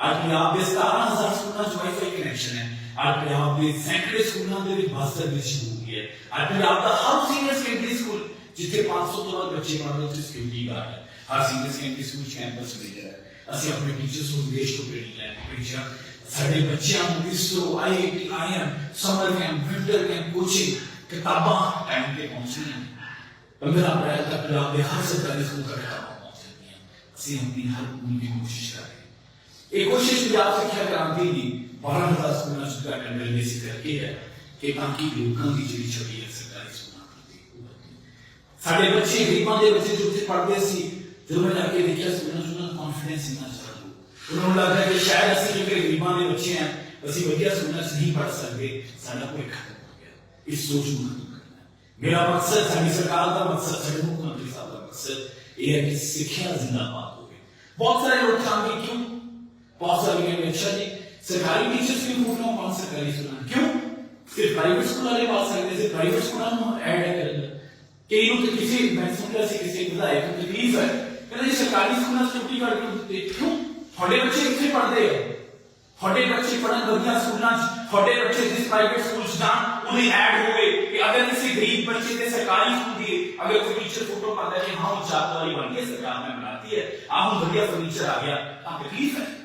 ਅੱਜ ਪੰਜਾਬ ਦੇ 17000 ਸਕੂਲਾਂ 'ਚ ਵਾਈਫਾਈ ਕਨੈਕਸ਼ਨ ਹੈ ਅੱਜ ਪੰਜਾਬ ਦੇ ਸੈਂਕੜੇ ਸਕੂਲਾਂ ਦੇ ਵਿੱਚ ਬੱਸ ਸਰਵਿਸ ਸ਼ੁਰੂ ਹੋਈ ਹੈ ਅੱਜ ਪੰਜਾਬ ਦਾ ਹਰ ਸੀਨੀਅਰ ਸੈਕੰਡਰੀ ਸਕੂਲ ਜਿੱਥੇ 500 ਤੋਂ ਵੱਧ ਬੱਚੇ ਪੜ੍ਹਦੇ ਉੱਥੇ ਸਿਕਿਉਰਿਟੀ ਗਾਰਡ ਹੈ ਹਰ senior secondary school campus major ਹੈ ਅਸੀਂ ਆਪਣੇ ਟੀਚਰਸ ਨੂੰ ਵਿਦੇਸ਼ ਤੋਂ ਟ੍ਰੇਨਿੰਗ ਲੈਣ ਭੇਜਿਆ ਸਾਡੇ ਬੱਚਿਆਂ ਨੂੰ ISRO IIT IM summer camp winter camp coaching ਕਿਤਾਬਾਂ ਟਾਈਮ ਤੇ ਪਹੁੰਚਣੀਆਂ 15 ਅਪ੍ਰੈਲ ਤੱਕ ਪੰਜਾਬ ਦੇ ਹਰ ਸਰਕਾਰੀ ਸਕੂਲ ਤੱਕ ਕਿਤਾਬਾਂ ਪਹੁੰਚਣਗੀਆਂ ਅਸੀਂ ਆਪਣੀ ਹਰ ਪੂਰੀ ਦੀ ਕੋਸ਼ਿਸ਼ ਕਰ کوشش بھی آپ سے کیا کرانتی دی بارہ ہزار سکولہ سکولہ ٹینڈر سے کر کے ہے کہ تاکہ لوگوں کی جڑی چھوڑی ہے سرکاری سکولہ سارے بچے غریباں دے بچے جو تھے پڑھتے سی جب میں جا کے دیکھا سکولہ سکولہ کانفیڈنس نہ چاہتا انہوں نے لگا کہ شاید اسی جو کہ غریباں دے بچے ہیں اسی ودیا سکولہ سے نہیں پڑھ سکتے سارا کوئی ختم ہو گیا اس سوچ کو کرنا ہے میرا مقصد ساری سرکار دا مقصد سارے مکھ منتری صاحب دا مقصد یہ ہے کہ سکھیا زندہ باد ہوئے بہت سارے لوگ کام کیوں بہت ساری میں اچھا جی سرکاری ٹیچرز کی رپورٹ نہ کون سرکاری اسکول کیوں صرف پرائیویٹ اسکول والے بات سکتے صرف پرائیویٹ اسکول ہم ایڈ ہے کریں گے کہ یہ تو کسی میں سن کر سے کسی بلا ہے تو پلیز ہے کہ یہ سرکاری اسکول سے چھٹی کر کے کیوں تھوڑے بچے اتنے پڑھتے ہیں تھوڑے بچے پڑھن بڑھیا سکولاں تھوڑے بچے جس پرائیویٹ سکول جان انہیں ایڈ ہوئے کہ اگر کسی غریب بچے نے سرکاری سکول دی اگر کوئی ٹیچر فوٹو کرتا ہے کہ ہاں چاپ والی بن گئی سرکار نے بناتی ہے آپ بڑھیا فرنیچر آ گیا آپ تکلیف ہے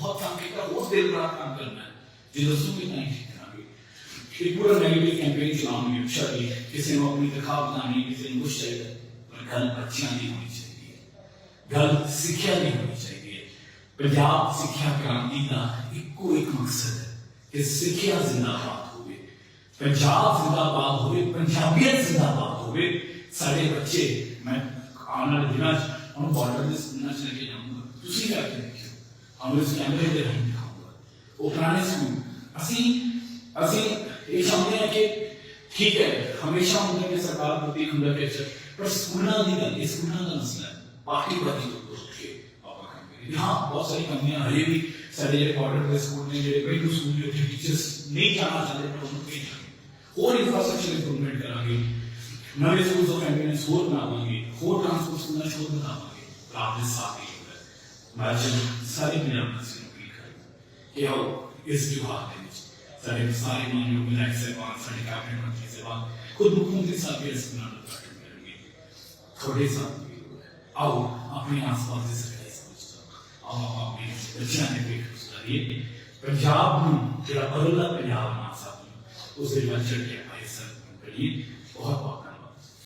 بہت اچھا کام کیا بہت دیر بڑا کام کرنا ہے جو دوستوں کی ٹائم ہے کرنا بھی ایک پورا نیگیٹو کیمپین چلاؤں گے اچھا بھی کسی نے اپنی دکھا بنانی کسی نے کچھ چاہیے پر گل بچیاں نہیں ہونی چاہیے گل سیکھیا نہیں ہونی چاہیے پنجاب سیکھیا کرانتی کا ایک کو ایک مقصد ہے۔ کہ سیکھیا زندہ باد ہوئے پنجاب زندہ باد ہوئے پنجابیت زندہ باد ہوئے سارے بچے میں آنے دینا دنوں انہوں بارڈر میں سننا چاہیے جاؤں گا دوسری بات دیکھیے ہم اس کیمرے دے رہے ہیں وہ پرانے سکون اسی اسی یہ چاہتے ہیں کہ ٹھیک ہے، ہمیشہ ہوں گے کہ سرکار کو بھی ہمارا اچھا- کیچر پر سکولہ دی گل یہ سکولہ دا مسئلہ ہے۔ باقی بڑی تو اٹھ کے آپا یہاں بہت ساری کمیاں ہجے بھی سارے جڑے کوارٹر دے سکول نے جڑے کئی سکول نے جو نہیں جانا چاہتے پر انہوں نے اور انفراسٹرکچر امپروومنٹ کرا گے نویں سکولز آف ایمبینس اور بناواں گے، اور ٹرانسپورٹ سکولز شور بناواں ساتھ Bence sarayın yapmasını bilkali. E ho, isdivaat edin. سارے سارے معاملوں میں لائف سے بات سارے کافی مرضی سے بات خود مکھوں کے ساتھ بھی ایسے بنانا پڑھتے کریں گے تھوڑے ساتھ بھی آؤ اپنے آس پاس سے سکتے سمجھتا آؤ آپ نے بچہ نے پیٹ گزاریے پنجاب ہوں جڑا برولا پنجاب نہ ساتھ ہوں اس دے بچہ کے پائی سر کریے بہت